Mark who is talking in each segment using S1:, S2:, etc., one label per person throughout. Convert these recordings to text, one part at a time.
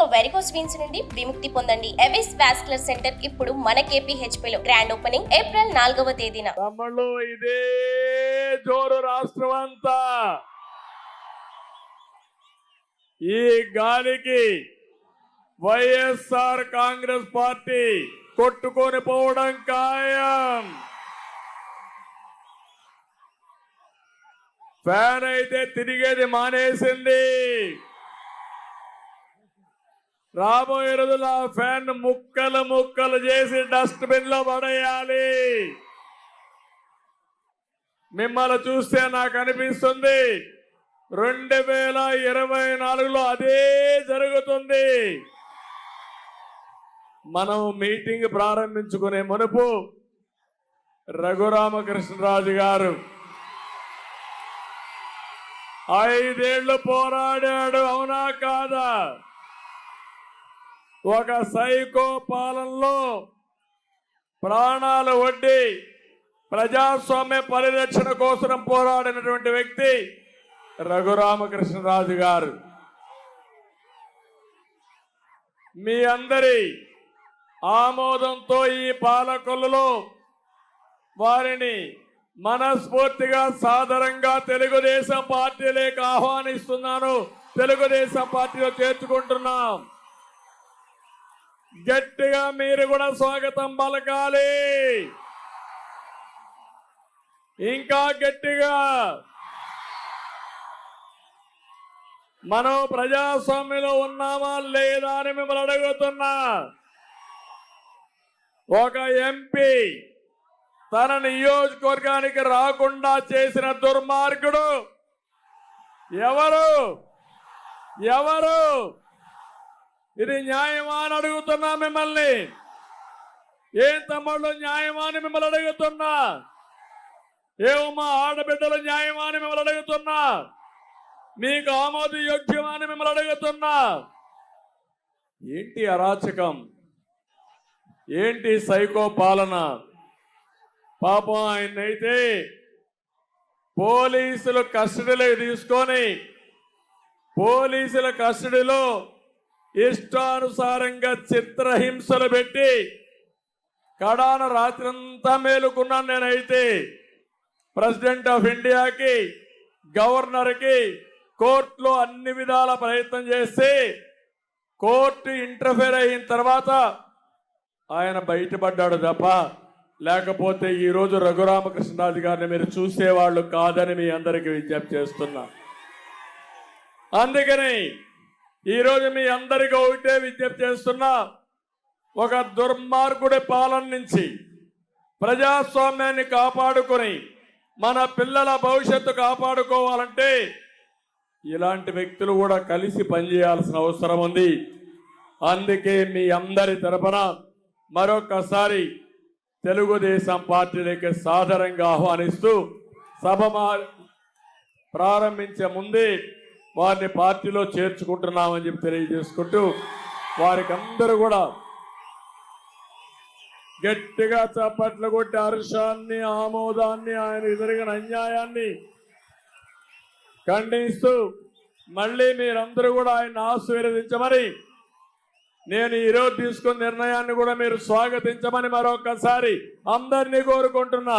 S1: ఇక varicose veins నుండి విముక్తి పొందండి. ఎవిస్ వాస్కులర్ సెంటర్ ఇప్పుడు మన KPHP లో గ్రాండ్ ఓపెనింగ్ ఏప్రిల్ నాలుగవ తేదీన.
S2: తమ్ముళ్ళు ఇదే జోరు రాష్ట్రం అంతా. ఈ గాలికి వైఎస్ఆర్ కాంగ్రెస్ పార్టీ కొట్టుకొని పోవడం ఖాయం. ఫ్యాన్ అయితే తిరిగేది మానేసింది. రాబోయే రోజుల్లో ఆ ఫ్యాన్ ముక్కలు ముక్కలు చేసి డస్ట్బిన్లో పడేయాలి. మిమ్మల్ని చూస్తే నాకు అనిపిస్తుంది రెండు వేల ఇరవై నాలుగులో అదే జరుగుతుంది. మనం మీటింగ్ ప్రారంభించుకునే మునుపు రఘురామకృష్ణరాజు గారు ఐదేళ్ళు పోరాడాడు అవునా కాదా? ఒక సైకో పాలనలో ప్రాణాలు వడ్డి ప్రజాస్వామ్య పరిరక్షణ కోసం పోరాడినటువంటి వ్యక్తి రఘురామకృష్ణరాజు గారు. మీ అందరి ఆమోదంతో ఈ పాలకులలో వారిని మనస్ఫూర్తిగా సాదరంగా తెలుగుదేశం పార్టీలోకి ఆహ్వానిస్తున్నాను. తెలుగుదేశం పార్టీలో చేర్చుకుంటున్నాం. గట్టిగా మీరు కూడా స్వాగతం పలకాలి. ఇంకా గట్టిగా. మనం ప్రజాస్వామ్యంలో ఉన్నామా లేదా అని మిమ్మల్ని అడుగుతున్నా. ఒక ఎంపీ తన నియోజకవర్గానికి రాకుండా చేసిన దుర్మార్గుడు ఎవరు? ఎవరు? ఇది న్యాయమా అని అడుగుతున్నా మిమ్మల్ని. ఏం తమ్ముళ్ళు న్యాయమా అని మిమ్మల్ని అడుగుతున్నా? ఏమమ్మా ఆడబిడ్డలు న్యాయమా అని మిమ్మల్ని అడుగుతున్నా? మీకు ఆమోదయోగ్యమా అని మిమ్మల్ని అడుగుతున్నా? ఏంటి అరాచకం? ఏంటి సైకో పాలన? పాపం ఆయన్నైతే పోలీసులు కస్టడీలోకి తీసుకొని పోలీసుల కస్టడీలో ఇష్టానుసారంగా చిత్రహింసలు పెట్టి కడాన రాత్రంతా మేలుకున్నాను నేనైతే. ప్రెసిడెంట్ ఆఫ్ ఇండియాకి గవర్నర్కి కోర్టులో అన్ని విధాల ప్రయత్నం చేసి కోర్టు ఇంటర్ఫేర్ అయిన తర్వాత ఆయన బయటపడ్డాడు తప్ప లేకపోతే ఈరోజు రఘురామకృష్ణరాజు గారిని మీరు చూసేవాళ్ళు కాదని మీ అందరికీ విజ్ఞప్తి చేస్తున్నా. అందుకని ఈరోజు మీ అందరికీ ఒకటే విజ్ఞప్తి చేస్తున్నా. ఒక దుర్మార్గుడి పాలన నుంచి ప్రజాస్వామ్యాన్ని కాపాడుకొని మన పిల్లల భవిష్యత్తు కాపాడుకోవాలంటే ఇలాంటి వ్యక్తులు కూడా కలిసి పనిచేయాల్సిన అవసరం ఉంది. అందుకే మీ అందరి తరపున మరొకసారి తెలుగుదేశం పార్టీలోకి సాధారణంగా ఆహ్వానిస్తూ సభ మా- ప్రారంభించే ముందే వారిని పార్టీలో చేర్చుకుంటున్నామని చెప్పి తెలియజేసుకుంటూ వారికి అందరూ కూడా గట్టిగా చప్పట్లు కొట్టి హర్షాన్ని ఆమోదాన్ని ఆయన జరిగిన అన్యాయాన్ని ఖండిస్తూ మళ్ళీ మీరందరూ కూడా ఆయన ఆశీర్వదించమని నేను ఈరోజు తీసుకున్న నిర్ణయాన్ని కూడా మీరు స్వాగతించమని మరొకసారి అందరినీ కోరుకుంటున్నా.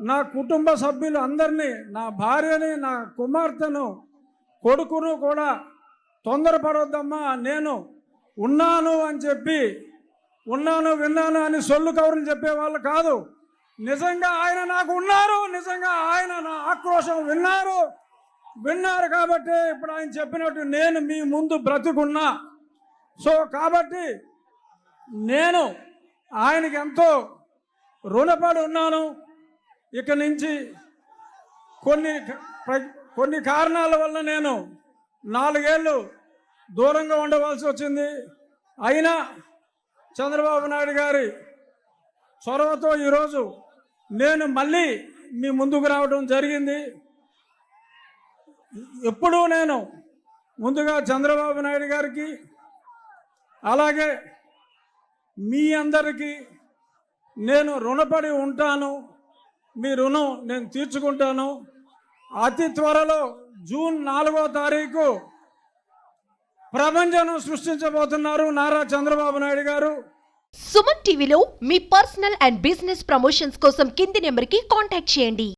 S3: నా కుటుంబ సభ్యులు అందరినీ నా భార్యని నా కుమార్తెను కొడుకును కూడా తొందరపడొద్దమ్మా నేను ఉన్నాను అని చెప్పి ఉన్నాను విన్నాను అని సొల్లు కబుర్లు చెప్పేవాళ్ళు కాదు. నిజంగా ఆయన నాకు ఉన్నారు నిజంగా ఆయన నా ఆక్రోశం విన్నారు. విన్నారు కాబట్టి ఇప్పుడు ఆయన చెప్పినట్టు నేను మీ ముందు బ్రతుకున్నా. సో కాబట్టి నేను ఆయనకి ఎంతో రుణపడి ఉన్నాను. ఇక నుంచి కొన్ని ప్ర- కొన్ని కారణాల వల్ల నేను నాలుగేళ్ళు దూరంగా ఉండవలసి వచ్చింది. అయినా చంద్రబాబు నాయుడు గారి చొరవతో ఈరోజు నేను మళ్ళీ మీ ముందుకు రావడం జరిగింది. ఎప్పుడూ నేను ముందుగా చంద్రబాబు నాయుడు గారికి అలాగే మీ అందరికీ నేను రుణపడి ఉంటాను. మీ రుణం నేను తీర్చుకుంటాను. అతి త్వరలో జూన్ నాలుగో తారీఖు ప్రపంచం సృష్టించబోతున్నారు నారా చంద్రబాబు నాయుడు గారు.
S4: సుమన్ టీవీలో మీ పర్సనల్ అండ్ బిజినెస్ ప్రమోషన్స్ కోసం కింది నెంబర్కి కాంటాక్ట్ చేయండి.